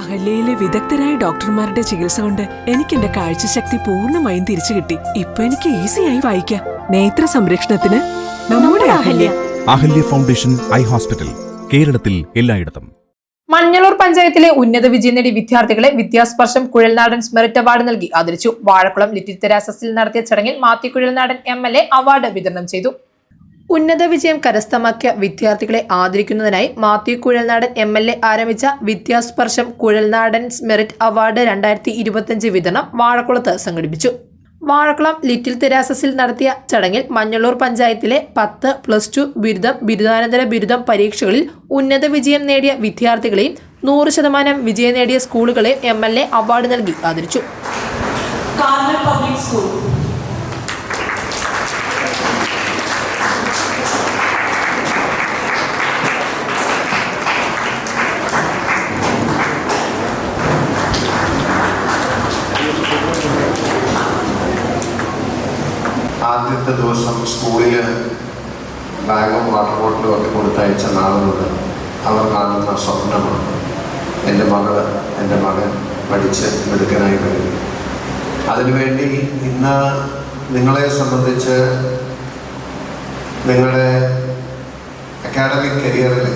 അഹല്യയിലെ വിദഗ്ധരായ ഡോക്ടർമാരുടെ ചികിത്സ കൊണ്ട് എനിക്ക് എന്റെ കാഴ്ചശക്തി പൂർണമായും തിരിച്ചു കിട്ടി. ഇപ്പൊ എനിക്ക് ഈസിയായി വായിക്കാം. നേത്ര സംരക്ഷണത്തിന് നമ്മുടെ Ahalya. Ahalya foundation eye hospital കേരളത്തിൽ എല്ലായിടത്തും. മഞ്ഞളൂർ പഞ്ചായത്തിലെ ഉന്നത വിജയം നേടി വിദ്യാർത്ഥികളെ വിദ്യാസ്പർശം കുഴൽനാടൻ സ്മെറിറ്റ് അവാർഡ് നൽകി. ആദരിച്ചു വാഴക്കുളം ലിറ്റിൽ തെരാസസിൽ നടത്തിയ ചടങ്ങിൽ Mathew Kuzhalnadan M L A award വിതരണം ചെയ്തു. ഉന്നത വിജയം കരസ്ഥമാക്കിയ വിദ്യാർത്ഥികളെ ആദരിക്കുന്നതിനായി Mathew Kuzhalnadan M L A ആരംഭിച്ച വിദ്യാസ്പർശം കുഴൽനാടൻ മെറിറ്റ് അവാർഡ് രണ്ടായിരത്തി ഇരുപത്തിയഞ്ച് വിതരണം വാഴക്കുളത്ത് സംഘടിപ്പിച്ചു. വാഴക്കുളം ലിറ്റിൽ തെരാസസിൽ നടത്തിയ ചടങ്ങിൽ മഞ്ഞളൂർ പഞ്ചായത്തിലെ പത്ത് പ്ലസ് ടു ബിരുദം ബിരുദാനന്തര ബിരുദം പരീക്ഷകളിൽ ഉന്നത വിജയം നേടിയ വിദ്യാർത്ഥികളെയും നൂറ് ശതമാനം വിജയം നേടിയ സ്കൂളുകളെയും എം എൽ എ അവാർഡ് നൽകി ആദരിച്ചു. പബ്ലിക് Public ആദ്യത്തെ ദിവസം സ്കൂളിൽ ബാഗും വാട്ടർ ബോട്ടിലും ഒക്കെ കൊടുത്തയച്ച നാളുകൾ അവർ കാണുന്ന സ്വപ്നമാണ്. എന്റെ മകൾ എന്റെ മകൻ പഠിച്ച് മിടുക്കനായി വരും. അതിനുവേണ്ടി ഇന്ന് നിങ്ങളെ സംബന്ധിച്ച് നിങ്ങളുടെ അക്കാഡമിക് കരിയറിൽ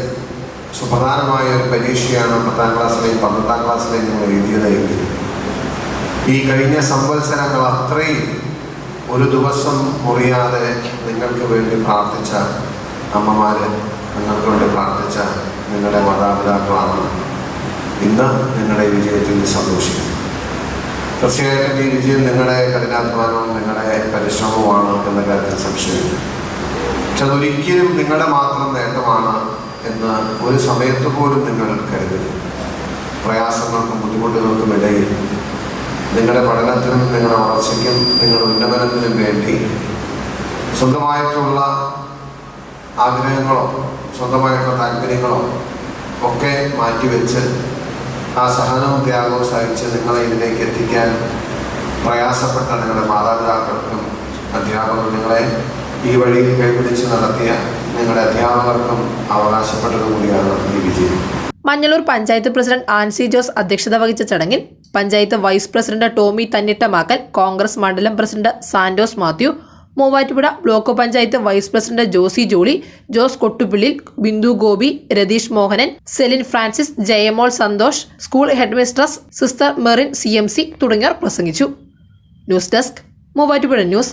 സുപ്രധാനമായ ഒരു പരീക്ഷയാണ് പത്താം ക്ലാസ്സിലെയും പന്ത്രണ്ടാം ക്ലാസ്സിലെയും നിങ്ങൾ എഴുതിയതെങ്കിൽ ഈ കഴിഞ്ഞ സംവത്സരങ്ങൾ അത്രയും ഒരു ദിവസം മുറിയാതെ നിങ്ങൾക്ക് വേണ്ടി പ്രാർത്ഥിച്ച അമ്മമാർ നിങ്ങൾക്ക് വേണ്ടി പ്രാർത്ഥിച്ച നിങ്ങളുടെ മാതാപിതാക്കളാണ് ഇന്ന് നിങ്ങളുടെ വിജയത്തിൽ സന്തോഷിക്കുന്നത്. തീർച്ചയായിട്ടും ഈ വിജയം നിങ്ങളുടെ കഠിനാധ്വാനവും നിങ്ങളുടെ പരിശ്രമവുമാണ് എന്ന കാര്യത്തിൽ സംശയമില്ല പക്ഷെ അതൊരിക്കലും നിങ്ങളുടെ മാത്രം നേട്ടമാണ് എന്ന് ഒരു സമയത്ത് പോലും നിങ്ങൾ കരുതരുത് പ്രയാസങ്ങൾക്കും ബുദ്ധിമുട്ടുകൾക്കും ഇടയിൽ നിങ്ങളുടെ പഠനത്തിനും നിങ്ങളുടെ വളർച്ചയ്ക്കും നിങ്ങളുടെ ഉന്നമനത്തിനും വേണ്ടി സ്വന്തമായിട്ടുള്ള ആഗ്രഹങ്ങളോ സ്വന്തമായിട്ടുള്ള താല്പര്യങ്ങളോ ഒക്കെ മാറ്റിവെച്ച് ആ സഹനവും ത്യാഗവും സഹിച്ച് നിങ്ങളെ ഇതിലേക്ക് എത്തിക്കാൻ പ്രയാസപ്പെട്ട നിങ്ങളുടെ മാതാപിതാക്കൾക്കും അധ്യാപകർ നിങ്ങളെ ഈ വഴി കൈപിടിച്ച് നടത്തിയ നിങ്ങളുടെ അധ്യാപകർക്കും അവകാശപ്പെട്ടത് കൂടിയാണ് ഈ വിജയം. മഞ്ഞളൂർ പഞ്ചായത്ത് പ്രസിഡന്റ് ആൻസി ജോസ് അധ്യക്ഷത വഹിച്ച ചടങ്ങിൽ പഞ്ചായത്ത് വൈസ് പ്രസിഡന്റ് ടോമി തന്നിട്ടമാക്കൽ കോൺഗ്രസ് മണ്ഡലം president Santos Mathew Muvattupuzha block panchayat vice president Josy Jolly Jose Kottupilly Bindu Gopi Ratheesh Mohanan Celine Francis Jayamol Santhosh school headmistress sister Merin C M C തുടങ്ങിയവർ പ്രസംഗിച്ചു. News desk Muvattupuzha news.